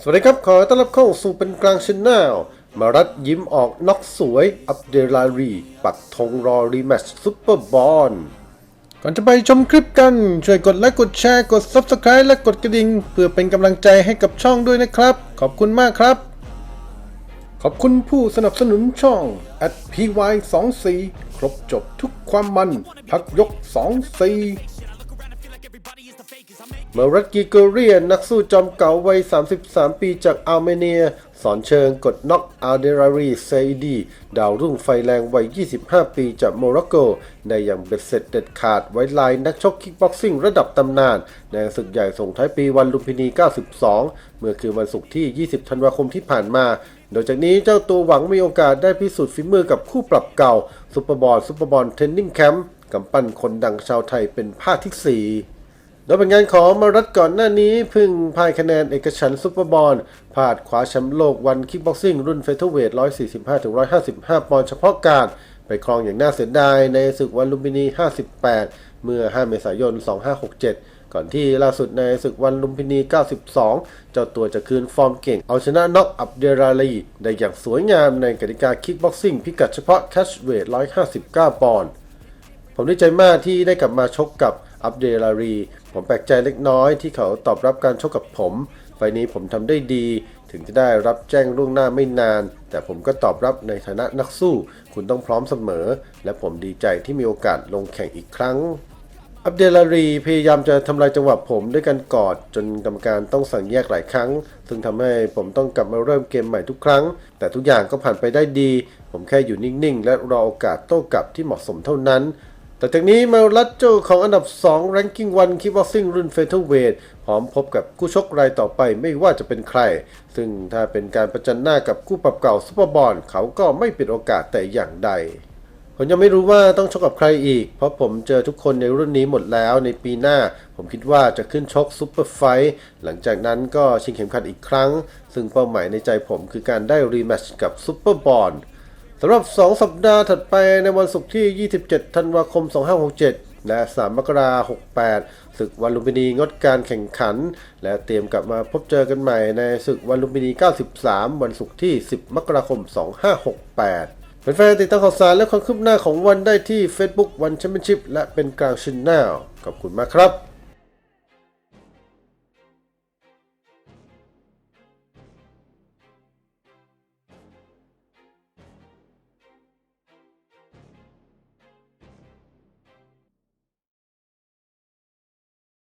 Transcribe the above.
สวัสดีครับ ขอต้อนรับเข้าสู่เป็นกลางชแนลมารัดยิ้มออกน็อกสวย อัปเดลารี ปักธงรอรีแมช์ซุปเปอร์บอลก่อนจะไปชมคลิปกัน ช่วยกดไลค์กดแชร์กด Subscribe และกดกระดิ่ง เพื่อเป็นกำลังใจให้กับช่องด้วยนะครับ ขอบคุณมากครับ ขอบคุณผู้สนับสนุนช่อง at py 2 4ครบจบทุกความมัน พักยก 24 มรัตกีเกเรียนนักสู้จอมเก่าวัย 33 ปีจากอาร์เมเนีย สอนเชิงกดน็อกอาเดรารีเซดี ดาวรุ่งไฟแรงวัย 25 ปีจากโมร็อกโก ได้อย่างเบ็ดเสร็จเด็ดขาดไว้ลายนักชกคิกบ็อกซิ่งระดับตำนาน ในศึกใหญ่ส่งท้ายปีวันลุมพินี 92 เมื่อคืนวันศุกร์ที่ 20 ธันวาคมที่ผ่านมา โดยจากนี้เจ้าตัวหวังมีโอกาสได้พิสูจน์ฝีมือกับคู่ปรับเก่าซุปเปอร์บอลซุปเปอร์บอลเทนนิ่งแคมป์กำปั้นคนดังชาวไทยเป็นภาคที่ 4 โดยผลงานของมารัตก่อนหน้านี้พึ่งพ่ายคะแนนเอกฉันซุปเปอร์บอลพลาดคว้าแชมป์โลกวันคิกบ็อกซิ่งรุ่นเฟเธอร์เวท 145-155 ปอนด์เฉพาะการ ไปครองอย่างน่าเสียดายในศึกวันลุมพินี 58 เมื่อ 5 เมษายน 2567 ก่อนที่ล่าสุดในศึกวันลุมพินี 92 เจ้าตัวจะคืนฟอร์มเก่ง เอาชนะน็อกอับเดราลีได้อย่างสวยงามในกติกาคิกบ็อกซิ่งพิกัดเฉพาะแคชเวท 159 ปอนด์ผมดีใจมากที่ได้กลับมาชกกับ อับเดลารี ผมแปลกใจเล็กน้อยที่เขาตอบรับการชกกับผม ไฟนี้ผมทำได้ดี ถึงจะได้รับแจ้งล่วงหน้าไม่นาน แต่ผมก็ตอบรับในฐานะนักสู้ คุณต้องพร้อมเสมอ และผมดีใจที่มีโอกาสลงแข่งอีกครั้งอับเดลารีพยายามจะทำลายจังหวะผมด้วยการกอดจนกรรมการต้องสั่งแยกหลายครั้ง ซึ่งทำให้ผมต้องกลับมาเริ่มเกมใหม่ทุกครั้ง แต่ทุกอย่างก็ผ่านไปได้ดี ผมแค่อยู่นิ่งๆ และรอโอกาสโต้กลับที่เหมาะสมเท่านั้น แต่จากนี้มาลัดโจของอันดับ 2 ranking 1 kickboxing รุ่น featherweight พร้อมพบกับคู่ชกรายต่อไปไม่ว่าจะเป็นใคร ซึ่งถ้าเป็นการประจันหน้ากับคู่ปรับเก่าซุปเปอร์บอลเขาก็ไม่ปิดโอกาสแต่อย่างใด ผมยังไม่รู้ว่าต้องชกกับใครอีก เพราะผมเจอทุกคนในรุ่นนี้หมดแล้วในปีหน้า ผมคิดว่าจะขึ้นชกซุปเปอร์ไฟท์หลังจากนั้นก็ชิงเข็มขัดอีกครั้ง ซึ่งเป้าหมายในใจผมคือการได้รีแมตช์กับซุปเปอร์บอลำหรับ 2 สัปดาห์ถัดไปในวันศุกร์ที่ 27 ธันวาคม 2567 และ 3 มกราคม 68 ศึกวันลุมพินีงดการแข่งขัน และเตรียมกลับมาพบเจอกันใหม่ในศึกวันลุมพินี 93 วันศุกร์ที่ 10 มกราคม 2568เป็นแฟนๆติดตามข่าวสารและความคืบหน้าของวันได้ที่ Facebook วันแชมเปี้ยนชิพและเป็นกลางชินแนลขอบคุณมากครับ